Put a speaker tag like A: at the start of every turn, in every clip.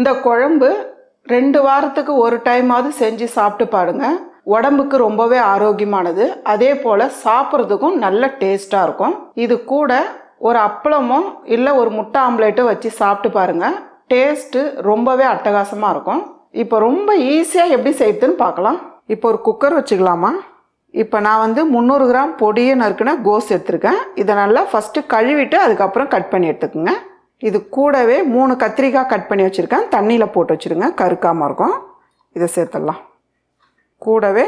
A: இந்த குழம்பு ரெண்டு வாரத்துக்கு ஒரு டைமாவது செஞ்சு சாப்பிட்டு பாருங்க. உடம்புக்கு ரொம்பவே ஆரோக்கியமானது. அதே போல் சாப்பிட்றதுக்கும் நல்ல டேஸ்ட்டாக இருக்கும். இது கூட ஒரு அப்பளமோ இல்லை ஒரு முட்டை ஆம்லேட்டோ வச்சு சாப்பிட்டு பாருங்க. டேஸ்ட்டு ரொம்பவே அட்டகாசமாக இருக்கும். இப்போ ரொம்ப ஈஸியாக எப்படி செய்யுதுன்னு பார்க்கலாம். இப்போ ஒரு குக்கர் வச்சுக்கலாமா? இப்போ நான் வந்து முந்நூறு கிராம் பொடியை நறுக்குன கோஸ் எடுத்திருக்கேன். இதை நல்லா ஃபஸ்ட்டு கழுவிட்டு அதுக்கப்புறம் கட் பண்ணி எடுத்துக்கோங்க. இது கூடவே மூணு கத்திரிக்காய் கட் பண்ணி வச்சுருக்கேன். தண்ணியில் போட்டு வச்சுருங்க. கருக்காமல் இருக்கும். இதை சேர்த்துடலாம். கூடவே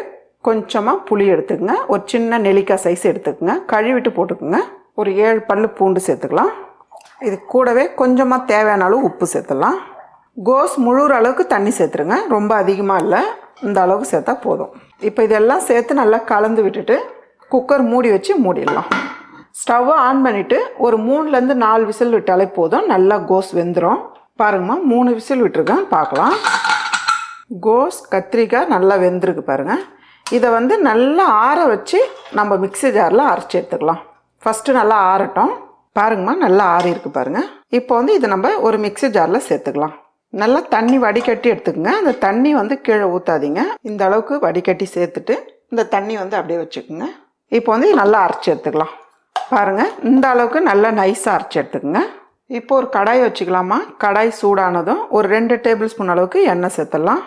A: கொஞ்சமாக புளி எடுத்துக்கங்க. ஒரு சின்ன நெல்லிக்காய் சைஸ் எடுத்துக்கோங்க. கழுவிட்டு போட்டுக்குங்க. ஒரு ஏழு பல் பூண்டு சேர்த்துக்கலாம். இது கூடவே கொஞ்சமாக தேவையான அளவு உப்பு சேர்த்துடலாம். கோஸ் முழுகிற அளவுக்கு தண்ணி சேர்த்துருங்க. ரொம்ப அதிகமாக இல்லை. இந்த அளவுக்கு சேர்த்தா போதும். இப்போ இதெல்லாம் சேர்த்து நல்லா கலந்து விட்டுட்டு குக்கர் மூடி வச்சு மூடிடலாம். ஸ்டவ்வை ஆன் பண்ணிவிட்டு ஒரு மூணுலேருந்து நாலு விசில் விட்டாலே போதும். நல்லா கோஸ் வெந்துடும் பாருங்கம்மா மூணு விசில் விட்டுருக்கேன். பார்க்கலாம். கோஸ் கத்திரிக்காய் நல்லா வெந்திருக்கு பாருங்கள் இதை வந்து நல்லா ஆற வச்சு நம்ம மிக்ஸி ஜாரில் அரைச்சி எடுத்துக்கலாம். ஃபஸ்ட்டு நல்லா ஆறட்டும். பாருங்கம்மா நல்லா ஆறி இருக்கு பாருங்கள் இப்போ வந்து இதை நம்ம ஒரு மிக்ஸி ஜாரில் சேர்த்துக்கலாம். நல்லா தண்ணி வடிகட்டி எடுத்துக்கோங்க. அந்த தண்ணி வந்து கீழே ஊற்றாதீங்க இந்த அளவுக்கு வடிகட்டி சேர்த்துட்டு இந்த தண்ணி வந்து அப்படியே வச்சுக்கோங்க. இப்போ வந்து நல்லா அரைச்சி எடுத்துக்கலாம். பாருங்கள் இந்த அளவுக்கு நல்லா நைஸாக அரைச்சி எடுத்துக்கோங்க. இப்போ ஒரு கடாய் வச்சுக்கலாமா? கடாய் சூடானதும் ஒரு ரெண்டு டேபிள் ஸ்பூன் அளவுக்கு எண்ணெய் சேர்த்துடலாம்.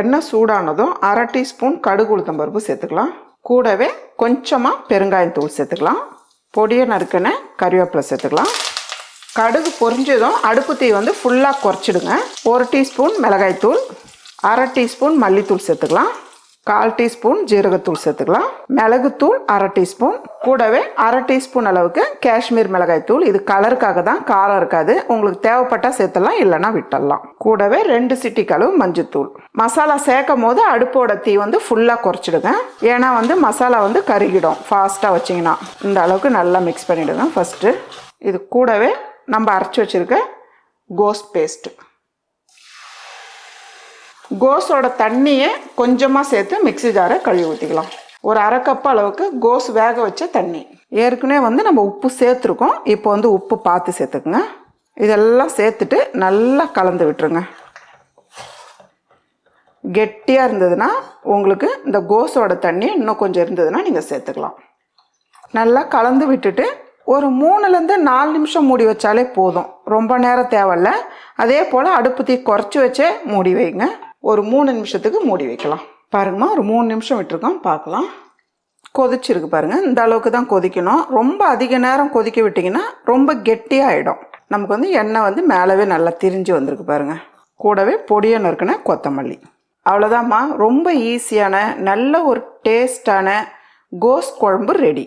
A: எண்ணெய் சூடானதும் அரை டீஸ்பூன் கடுகு உளுத்தம் பருப்பு சேர்த்துக்கலாம். கூடவே கொஞ்சமாக பெருங்காயம் தூள் சேர்த்துக்கலாம். பொடியை நறுக்கின கறிவேப்பிலை சேர்த்துக்கலாம். கடுகு பொரிஞ்சதும் அடுப்பு தீ வந்து ஃபுல்லாக குறைச்சிடுங்க. ஒரு டீஸ்பூன் மிளகாய்த்தூள் அரை டீஸ்பூன் மல்லித்தூள் சேர்த்துக்கலாம். கால் டீஸ்பூன் ஜீரகத்தூள் சேர்த்துக்கலாம். மிளகுத்தூள் அரை டீஸ்பூன். கூடவே அரை டீஸ்பூன் அளவுக்கு காஷ்மீர் மிளகாய்த்தூள் இது கலருக்காக தான் காரம் இருக்காது. உங்களுக்கு தேவைப்பட்டால் சேர்த்துடலாம் இல்லைன்னா விட்டுடலாம். கூடவே ரெண்டு சிட்டிக்கு அளவு மஞ்சத்தூள். மசாலா சேர்க்கும் போது அடுப்போட தீ வந்து ஃபுல்லாக குறைச்சிடுங்க. ஏன்னா வந்து மசாலா வந்து கருகிடும். ஃபாஸ்ட்டாக வச்சிங்கன்னா. இந்த அளவுக்கு நல்லா மிக்ஸ் பண்ணிவிடுங்க ஃபஸ்ட்டு இது கூடவே நம்ம அரைச்சி வச்சுருக்க கோஸ்ட் பேஸ்ட்டு கோஸோட தண்ணியை கொஞ்சமாக சேர்த்து மிக்ஸி ஜாரை கழுவி ஊற்றிக்கலாம் ஒரு அரை கப் அளவுக்கு கோஸ் வேக வச்ச தண்ணி. ஏற்கனவே வந்து நம்ம உப்பு சேர்த்துருக்கோம். இப்போ வந்து உப்பு பார்த்து சேர்த்துக்குங்க. இதெல்லாம் சேர்த்துட்டு நல்லா கலந்து விட்டுருங்க. கெட்டியாக இருந்ததுன்னா உங்களுக்கு இந்த கோஸோட தண்ணி இன்னும் கொஞ்சம் இருந்ததுன்னா நீங்கள் சேர்த்துக்கலாம். நல்லா கலந்து விட்டுட்டு ஒரு மூணுலேருந்து நாலு நிமிஷம் மூடி வச்சாலே போதும். ரொம்ப நேரம் தேவையில்ல. அதே போல் அடுப்பு தீ குறைச்சி வச்சே மூடி வைங்க. ஒரு மூணு நிமிஷத்துக்கு மூடி வைக்கலாம். பாருங்கம்மா ஒரு மூணு நிமிஷம் விட்டுருக்கோம். பார்க்கலாம். கொதிச்சிருக்கு பாருங்கள் இந்த அளவுக்கு தான் கொதிக்கணும். ரொம்ப அதிக நேரம் கொதிக்க விட்டிங்கன்னா ரொம்ப கெட்டியாகிடும் நமக்கு வந்து எண்ணெய் வந்து மேலவே நல்லா திரிஞ்சு வந்திருக்கு பாருங்கள் கூடவே பொடியை நறுக்கின கொத்தமல்லி. அவ்வளோதாம்மா ரொம்ப ஈஸியான நல்ல ஒரு டேஸ்டான கோஸ் குழம்பு ரெடி